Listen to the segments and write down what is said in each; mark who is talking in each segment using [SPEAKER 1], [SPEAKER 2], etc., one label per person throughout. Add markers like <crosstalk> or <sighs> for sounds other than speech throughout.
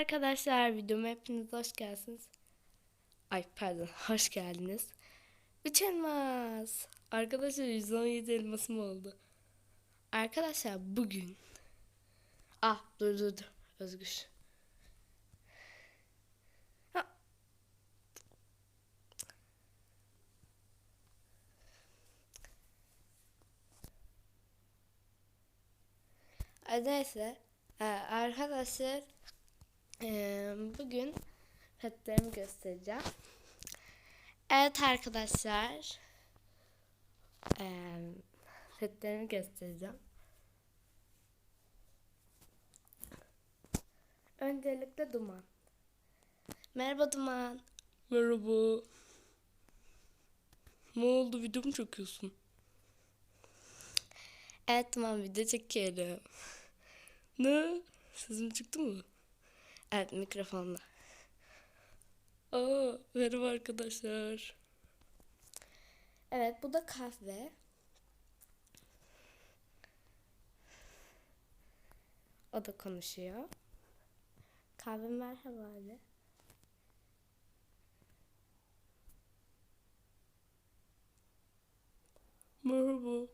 [SPEAKER 1] arkadaşlar videoma hepiniz hoş geldiniz. Ay pardon <laughs> hoş geldiniz. 3 elmas. Arkadaşlar 117 elmasım oldu. Arkadaşlar bugün. Ah dur dur dur. Özgür. Ha. Neyse. Arkadaşlar ee, bugün petlerimi göstereceğim. Evet arkadaşlar. Ee, petlerimi göstereceğim. Öncelikle Duman. Merhaba Duman. Merhaba. Ne oldu video mu çekiyorsun? Evet Duman video çekiyorum. Ne? Sesim çıktı mı? Evet mikrofonla. Aa, merhaba arkadaşlar. Evet bu da kahve. O da konuşuyor. Kahve merhaba de. Merhaba.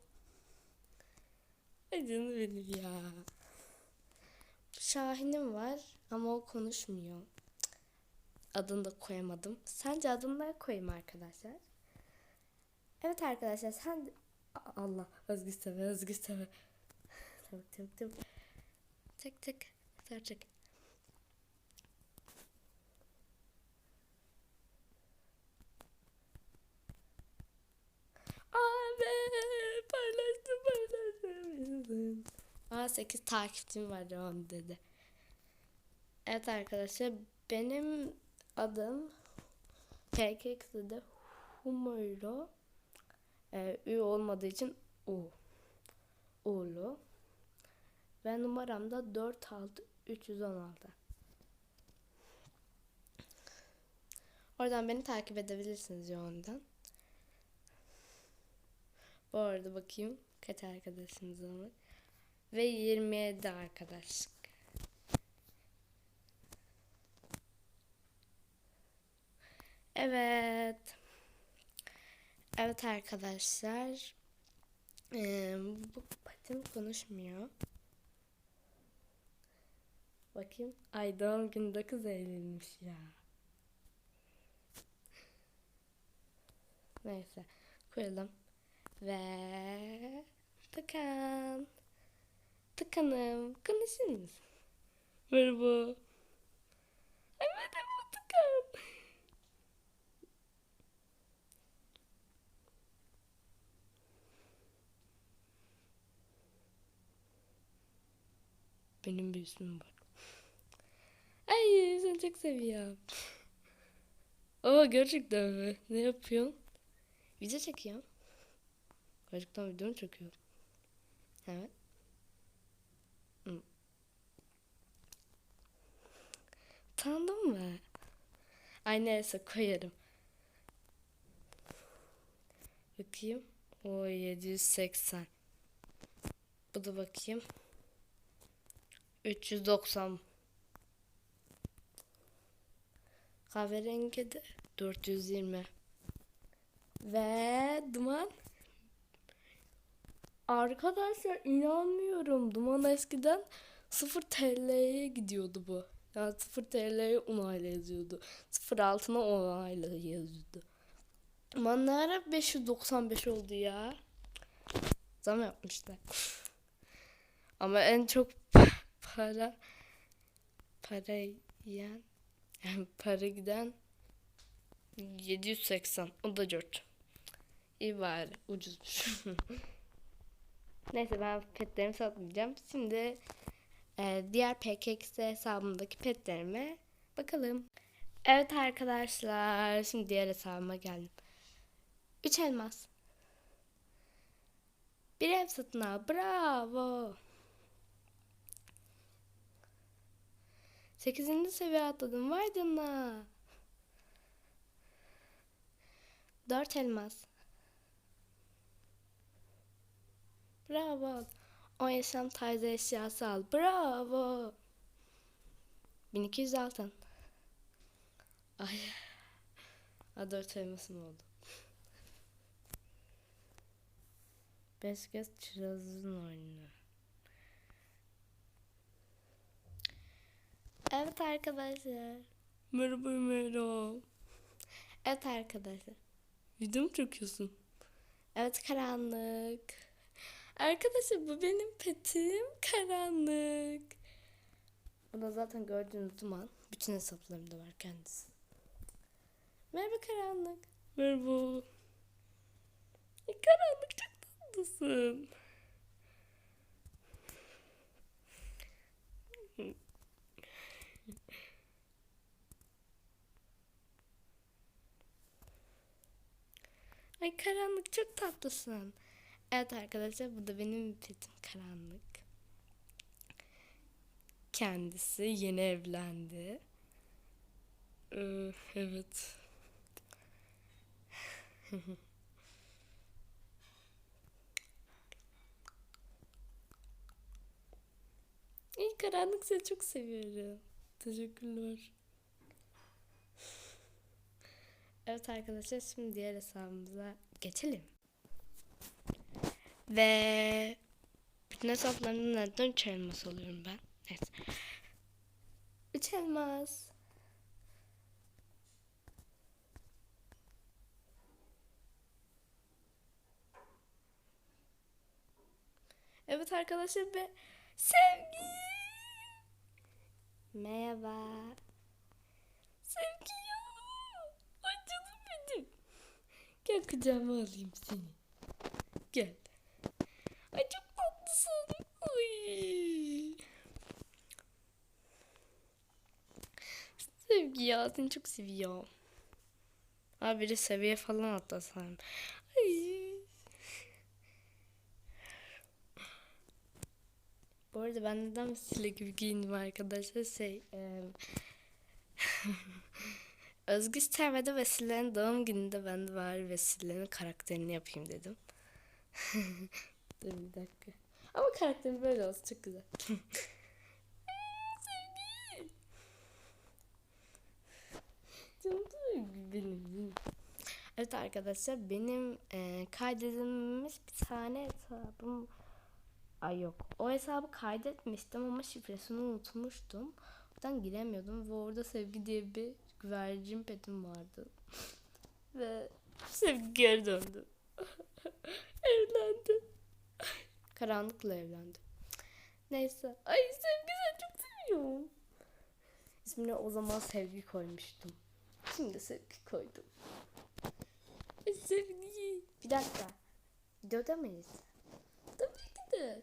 [SPEAKER 1] Ay canım benim ya. Şahin'im var ama o konuşmuyor. Adını da koyamadım. Sence adını da koyayım arkadaşlar. Evet arkadaşlar sen Allah Özgür Seve Özgür Seve. Tık tık tık. Tık tık. Tık tık. Abi paylaştım paylaştım. Aa 8 takipçim var onu dedi. Evet arkadaşlar benim adım PKX'de Humoro. Ee, Ü olmadığı için U. U'lu. Ve numaram da 46316. Oradan beni takip edebilirsiniz yoğundan. Bu arada bakayım kaç arkadaşınız var. Ve 27 arkadaş. Evet. Evet arkadaşlar. Ee, bu patim konuşmuyor. Bakayım. Ay doğum günü 9 Eylül'müş ya. Neyse. Koyalım. Ve tıkan. Tıkanım. Konuşur musun? Merhaba. Ay merhaba tıkan. Benim bir ismim var. Ay seni çok seviyorum. Aa gerçekten mi? Ne yapıyorsun? Video çekiyorum. Gerçekten video mu çekiyorum? Evet. Tanıdın mı? Ay neyse koyarım. Bakayım. O 780. Bu da bakayım. 390. Kahverengi de 420. Ve duman. Arkadaşlar inanmıyorum. Duman eskiden 0 TL'ye gidiyordu bu. Yani 0 TL'ye onayla yazıyordu. 0 altına onayla yazıyordu. Duman ne ara 595 oldu ya. Zam yapmışlar. Ama en çok para para yiyen yani para giden 780 o da 4 İyi bari ucuzmuş <laughs> neyse ben petlerimi satmayacağım şimdi e, diğer PKX hesabımdaki petlerime bakalım evet arkadaşlar şimdi diğer hesabıma geldim 3 elmas bir ev satın al bravo 8. seviye atladım. Vay canına. 4 elmas. Bravo. 10 yaşam tarzı eşyası al. Bravo. 1200 altın. Ay. A4 elması mı oldu? Beş göz çırağızın oyunu. Evet arkadaşlar. Merhaba merhaba. Evet arkadaşlar. Video mu çekiyorsun? Evet karanlık. Arkadaşlar bu benim petim karanlık. Bu da zaten gördüğünüz duman. Bütün hesaplarımda var kendisi. Merhaba karanlık. Merhaba. E, karanlık çok tatlısın. Ay karanlık çok tatlısın. Evet arkadaşlar bu da benim petim karanlık. Kendisi yeni evlendi. Evet. <laughs> İyi karanlık seni çok seviyorum. Teşekkürler. Evet arkadaşlar şimdi diğer hesabımıza geçelim. Ve bütün hesaplarımda neden üç elmas alıyorum ben? Neyse. Üç elmas. Evet arkadaşlar ve sevgi. Merhaba. Sevgi ya. Ay canım benim. Gel kucağıma alayım seni. Gel. Ay çok tatlısın. Ay. Sevgi ya seni çok seviyor. Abi biri seviye falan atlasam. Bu arada ben neden vesile gibi giyindim arkadaşlar? Şey, e, <laughs> Özgür Serve'de Vesile'nin doğum gününde ben de bari Vesile'nin karakterini yapayım dedim. <laughs> Dur bir dakika. Ama karakterim böyle olsun çok güzel. Benim. Evet arkadaşlar benim e, kaydedilmiş bir tane hesabım Ay yok. O hesabı kaydetmiştim ama şifresini unutmuştum. Oradan giremiyordum ve orada Sevgi diye bir güvercin petim vardı. <laughs> ve Sevgi geri döndü. <laughs> evlendi. Karanlıkla evlendi. Neyse. Ay Sevgi seni çok seviyorum. İsmini o zaman Sevgi koymuştum. Şimdi Sevgi koydum. Sevgi. Bir dakika. Videoda mıyız? Tabii ki de.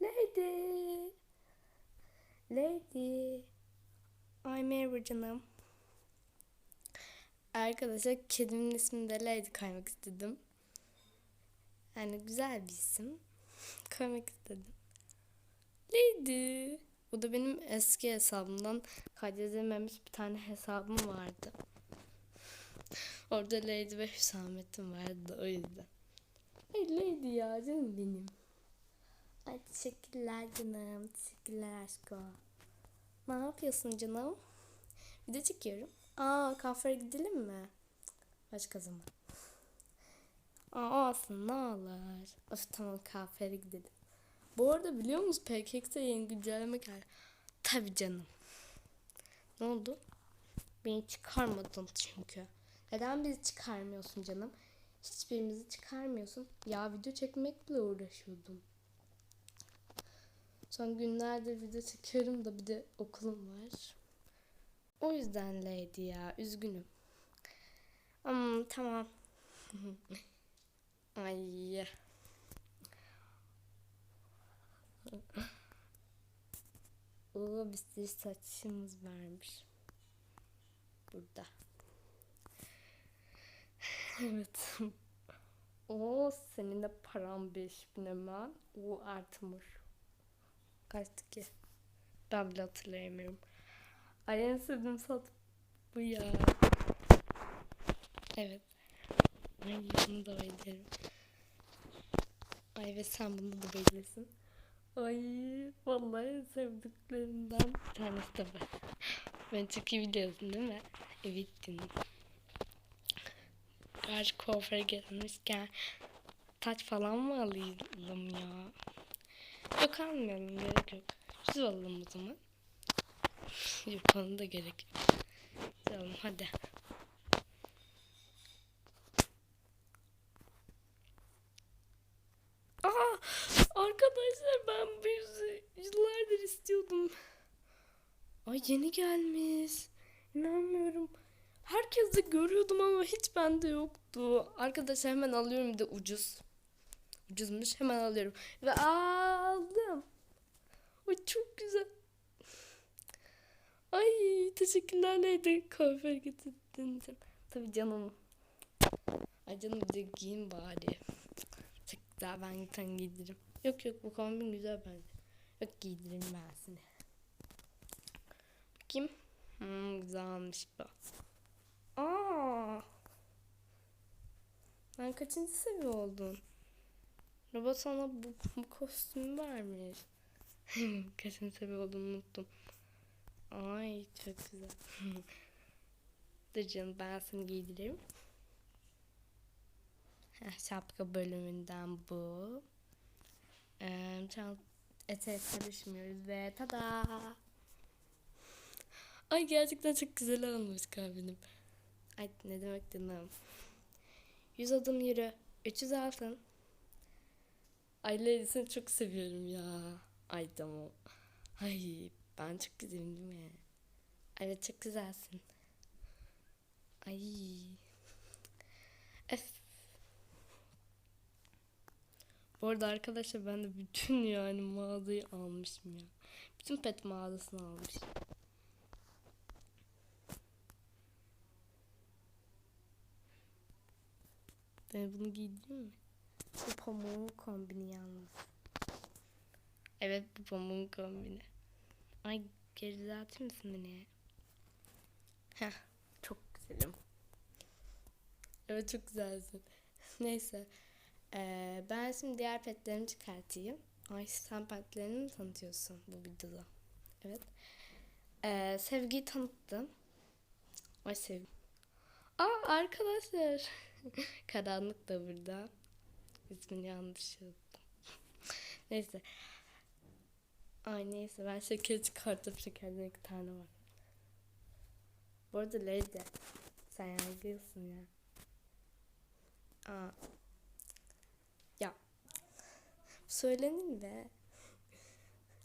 [SPEAKER 1] Lady. Lady. Ay merhaba canım. Arkadaşlar kedimin ismini de Lady koymak istedim. Yani güzel bir isim. <laughs> koymak istedim. Lady. Bu da benim eski hesabımdan kaydedilmemiş bir tane hesabım vardı. Orada Lady ve Hüsamettin vardı o yüzden. Ay Lady ya canım benim. Ay teşekkürler canım. Teşekkürler aşkım. Ne yapıyorsun canım? Video çekiyorum. Aa kafeye gidelim mi? Başka zaman. Aa olsun ne olur. Of tamam kafeye gidelim. Bu arada biliyor musunuz PKX'e yeni güncelleme geldi. Tabii canım. Ne oldu? Beni çıkarmadın çünkü. Neden bizi çıkarmıyorsun canım? Hiçbirimizi çıkarmıyorsun. Ya video çekmekle uğraşıyordum. Son günlerde video çekiyorum da bir de okulum var. O yüzden Lady ya üzgünüm. Hmm, tamam. <laughs> Ay. Oo bir saçımız varmış. Burada. <sighs> evet. <laughs> Oo senin de param 5000 hemen. O artmış. Kaçtı ki? Ben bile hatırlayamıyorum. Ay en sevdiğim sat bu ya. Evet. Ay bunu da öderim. Ay ve sen bunu da belirlesin. Ay vallahi en sevdiklerimden bir tanesi de bu. Ben çok iyi biliyorsun değil mi? Evet canım. Gerçi kuaföre gelmişken taç falan mı alayım ya? Yok almayalım gerek yok. Düz alalım o zaman. Onu da gerek alalım hadi. Aa, arkadaşlar ben yüzü yıllardır istiyordum. Ay yeni gelmiş. İnanmıyorum. Herkes de görüyordum ama hiç bende yoktu. Arkadaşlar hemen alıyorum bir de ucuz. Ucuzmuş hemen alıyorum. Ve aldım. Ay çok güzel. Ay teşekkürler neydi kuaföre getirdin için. Tabii canım. Ay canım bir de giyin bari. Çok güzel ben sen giydiririm. Yok yok bu kombin güzel bence. Yok giydireyim ben seni. Bakayım. Hmm, güzelmiş bu. Aa. Ben kaçıncı seviye oldum? Robot sana bu, bu kostümü vermiş. <laughs> kaçıncı seviye olduğumu unuttum. Ay çok güzel. <laughs> Dur canım ben seni giydireyim. Heh, şapka bölümünden bu. Ee, çant eteğe karışmıyoruz ve tada. Ay gerçekten çok güzel olmuş kalbim. Ay ne demek canım. Yüz adım yürü. 300 altın. Ay Leyla seni çok seviyorum ya. Ay tamam. Ay ben çok güzelim değil mi? Evet çok güzelsin. Ay. Öf. Bu arada arkadaşlar ben de bütün yani mağazayı almışım ya. Bütün pet mağazasını almışım. Ben bunu giydim mi? Bu pamuğun kombini yalnız. Evet bu pamuğun kombini. Ay geri düzeltir misin beni? Heh çok güzelim. Evet çok güzelsin. Neyse. Ee, ben şimdi diğer petlerimi çıkartayım. Ay sen petlerini mi tanıtıyorsun bu videoda? Evet. Ee, sevgiyi tanıttım. Ay sev. Aa arkadaşlar. <laughs> Karanlık da burada. İsmini yanlış yazdım. <laughs> neyse. Ay neyse ben şeker çıkartıp şekerden iki tane var. Bu arada Lady sen yargılısın ya. Aa. Ya. Söylenir be.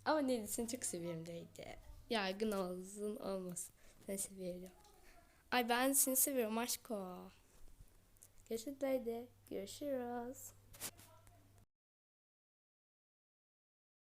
[SPEAKER 1] Ama neyse seni çok seviyorum Lady. Yargın olsun olmasın. Seni seviyorum. Ay ben seni seviyorum aşko. Görüşürüz Lady. Görüşürüz.